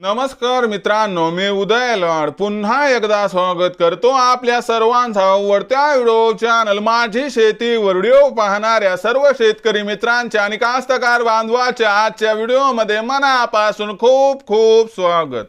नमस्कार मित्रांनो मी उदय लड. पुन्हा एकदा स्वागत करतो आपल्या सर्वांचा आवडत्या व्हिडिओ चॅनल माझी शेती व्हिडिओ पाहणाऱ्या सर्व शेतकरी मित्रांच्या आणि कास्तकार बांधवाच्या आजच्या व्हिडिओमध्ये मनापासून खूप खूप स्वागत.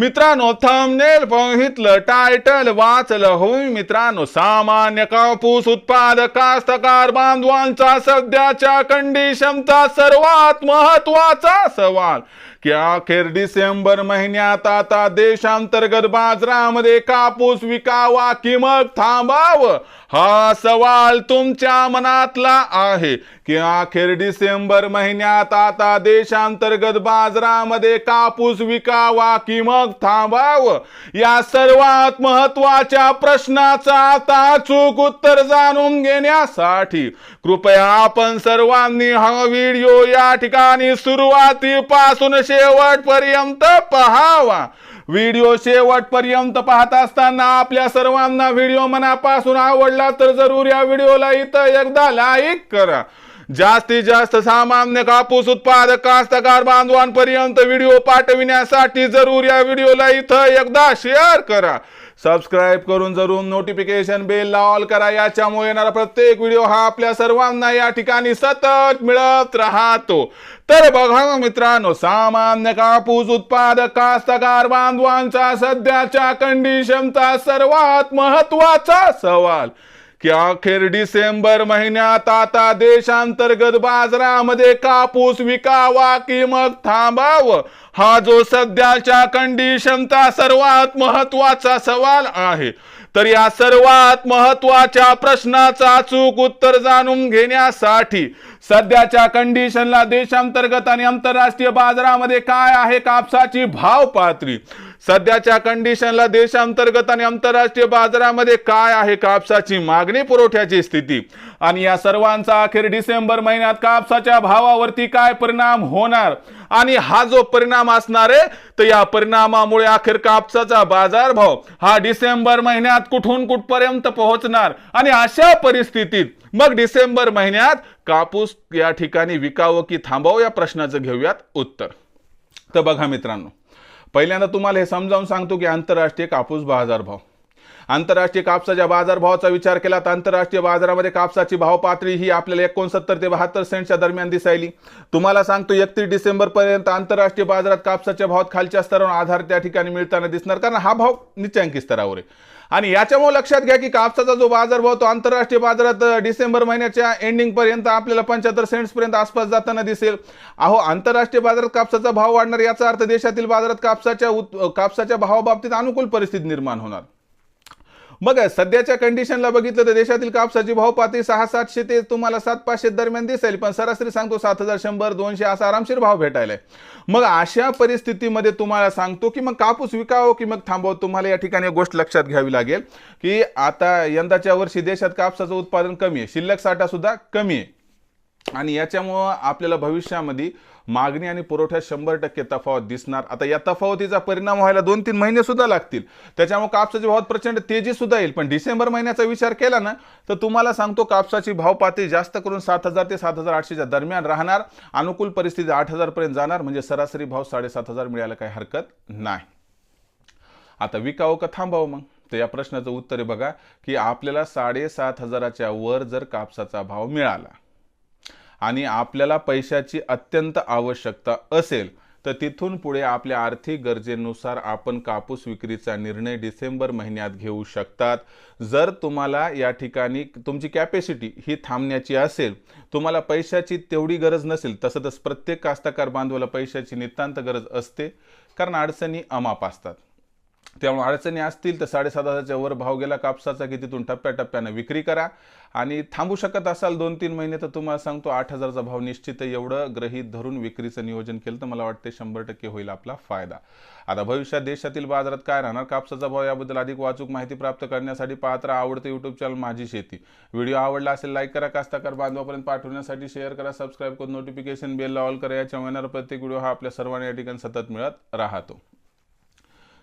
मित्रांनो थंबनेल बघितलं टायटल वाचलं होय मित्रांनो सामान्य कापूस उत्पादक कास्तकार बांधवांचा सध्याच्या कंडिशनचा सर्वात महत्त्वाचा सवाल की अखेर डिसेंबर महिन्यात आता देशांतर्गत बाजारामध्ये कापूस विकावा कि मग थांबावं? हा सवाल तुमच्या मनातला आहे की अखेर डिसेंबर महिन्यात आता देशांतर्गत बाजारामध्ये कापूस विकावा कि मग थांबावं. या सर्वात महत्त्वाच्या प्रश्नाचा आता अचूक उत्तर जाणून घेण्यासाठी कृपया आपण सर्वांनी हा व्हिडिओ या ठिकाणी सुरुवातीपासून शेवटपर्यंत पहावा. व्हिडिओ शेवटपर्यंत पाहत असताना आपल्या सर्वांना व्हिडिओ मनापासून आवडला तर जरूर या व्हिडिओला इथं एकदा लाईक करा. जास्तीत जास्त सामान्य कापूस उत्पादक कास्तकार बांधवांपर्यंत व्हिडिओ पाठविण्यासाठी जरूर या व्हिडिओला इथं एकदा शेअर करा. सबस्क्राईब करून जरूर नोटिफिकेशन बेल ऑल करा. याच्यामुळे येणारा प्रत्येक व्हिडिओ हा आपल्या सर्वांना या ठिकाणी सतत मिळत राहतो. तर बघा मित्रांनो सामान्य कापूस उत्पादक कास्तकार बांधवांचा सध्याच्या कंडिशनचा सर्वात महत्त्वाचा सवाल. की अखेर डिसेंबर महिन्यात आता देशांतर्गत बाजारामध्ये कापूस विकावा की मग थांबावं? हा जो सध्याच्या कंडिशनचा सर्वात महत्त्वाचा सवाल आहे. तर या सर्वात महत्त्वाच्या प्रश्नाचा अचूक उत्तर जाणून घेण्यासाठी सध्याच्या कंडिशनला देशांतर्गत आणि आंतरराष्ट्रीय बाजारामध्ये काय आहे कापसाची भाव पातळी सध्याच्या कंडिशनला देशांतर्गत आणि आंतरराष्ट्रीय बाजारामध्ये काय आहे कापसाची मागणी पुरवठ्याची स्थिती? आणि या सर्वांचा अखेर डिसेंबर महिन्यात कापसाच्या भावावरती काय परिणाम होणार? आणि हा जो परिणाम असणार आहे तर या परिणामामुळे अखेर कापसाचा बाजारभाव हा डिसेंबर महिन्यात कुठून कुठपर्यंत पोहोचणार? आणि अशा परिस्थितीत मग डिसेंबर महिन्यात कापूस या ठिकाणी विकावं की थांबावं या प्रश्नाचं घेऊयात उत्तर. तर बघा मित्रांनो पहिल्यांदा तुम्हाला हे समजावून सांगतो की आंतरराष्ट्रीय कापूस बाजारभाव आंतरराष्ट्रीय कापसाच्या बाजारभावाचा विचार केला तर आंतरराष्ट्रीय बाजारामध्ये कापसाची भाव पातळी ही आपल्याला एकोणसत्तर ते बहात्तर सेंटच्या दरम्यान दिसायली. तुम्हाला सांगतो एकतीस डिसेंबरपर्यंत आंतरराष्ट्रीय बाजारात कापसाच्या भावात खालच्या स्तरावर आधार त्या ठिकाणी मिळताना दिसणार कारण हा भाव निचांकी स्तरावर आहे. आणि याच्यामुळे लक्षात घ्या की कापसाचा जो बाजारभाव तो आंतरराष्ट्रीय बाजारात डिसेंबर महिन्याच्या एंडिंगपर्यंत आपल्याला पंच्याहत्तर सेंट्सपर्यंत आसपास जाताना दिसेल. अहो आंतरराष्ट्रीय बाजारात कापसाचा भाव वाढणार याचा अर्थ देशातील बाजारात कापसाच्या उत् कापसाच्या भावाबाबतीत अनुकूल परिस्थिती निर्माण होणार. मग सध्याच्या कंडिशनला बघितलं तर देशातील कापसाची भाव पातळी सहा सातशे ते तुम्हाला सात पाचशे दरम्यान दिसेल पण सरासरी सांगतो सात हजार शंभर दोनशे असा आरामशीर भाव भेटायला मग अशा परिस्थितीमध्ये तुम्हाला सांगतो की मग कापूस विकावं की मग थांबव? तुम्हाला या ठिकाणी गोष्ट लक्षात घ्यावी लागेल की आता यंदाच्या वर्षी देशात कापसाचं उत्पादन कमी आहे शिल्लक साठा सुद्धा कमी आहे. आणि याच्यामुळं आपल्याला भविष्यामध्ये मागणी आणि पुरवठ्यात शंभर टक्के तफावत दिसणार. आता या तफावतीचा परिणाम व्हायला दोन तीन महिने सुद्धा लागतील. त्याच्यामुळे कापसाचे भावात प्रचंड तेजी सुद्धा येईल. पण डिसेंबर महिन्याचा विचार केला ना तर तुम्हाला सांगतो कापसाची भाव पातळी जास्त करून सात हजार ते सात हजार आठशेच्या दरम्यान राहणार. अनुकूल परिस्थिती आठ हजारपर्यंत जाणार. म्हणजे सरासरी भाव साडेसात हजार मिळायला काही हरकत नाही. आता विकावं का थांबावं मग? तर या प्रश्नाचं उत्तर आहे बघा की आपल्याला साडेसात हजाराच्या वर जर कापसाचा भाव मिळाला आणि आपल्याला पैशाची अत्यंत आवश्यकता असेल तर तिथून पुढे आपल्या आर्थिक गरजेनुसार आपण कापूस विक्रीचा निर्णय डिसेंबर महिन्यात घेऊ शकतात. जर तुम्हाला या ठिकाणी तुमची कॅपॅसिटी ही थांबण्याची असेल तुम्हाला पैशाची तेवढी गरज नसेल तसं तसं प्रत्येक कास्तकार बांधवाला पैशाची नितांत गरज असते कारण अडचणी अमाप असतात. त्यामुळे अडचणी असतील तर साडेसात हजारच्या वर भाव गेला कापसाचा की तिथून टप्प्याटप्प्यानं विक्री करा. आणि थांबू शकत असाल दोन तीन महिने तर तुम्हाला सांगतो आठ हजारचा भाव निश्चित एवढं गृहीत धरून विक्रीचं नियोजन केलं तर मला वाटते शंभर टक्के होईल आपला फायदा. आता भविष्यात देशातील बाजारात काय राहणार? कापसाचा भाव याबद्दल अधिक वाचूक माहिती प्राप्त करण्यासाठी पाहत राहा आवडतं युट्यूब चॅनल माझी शेती. व्हिडिओ आवडला असेल लाईक करा कास्ताकार बांधवापर्यंत पाठवण्यासाठी शेअर करा सबस्क्राईब करून नोटिफिकेशन बेलला ऑल करा. याच्या महिन्यावर प्रत्येक व्हिडिओ हा आपल्या सर्वांना या ठिकाणी सतत मिळत राहतो.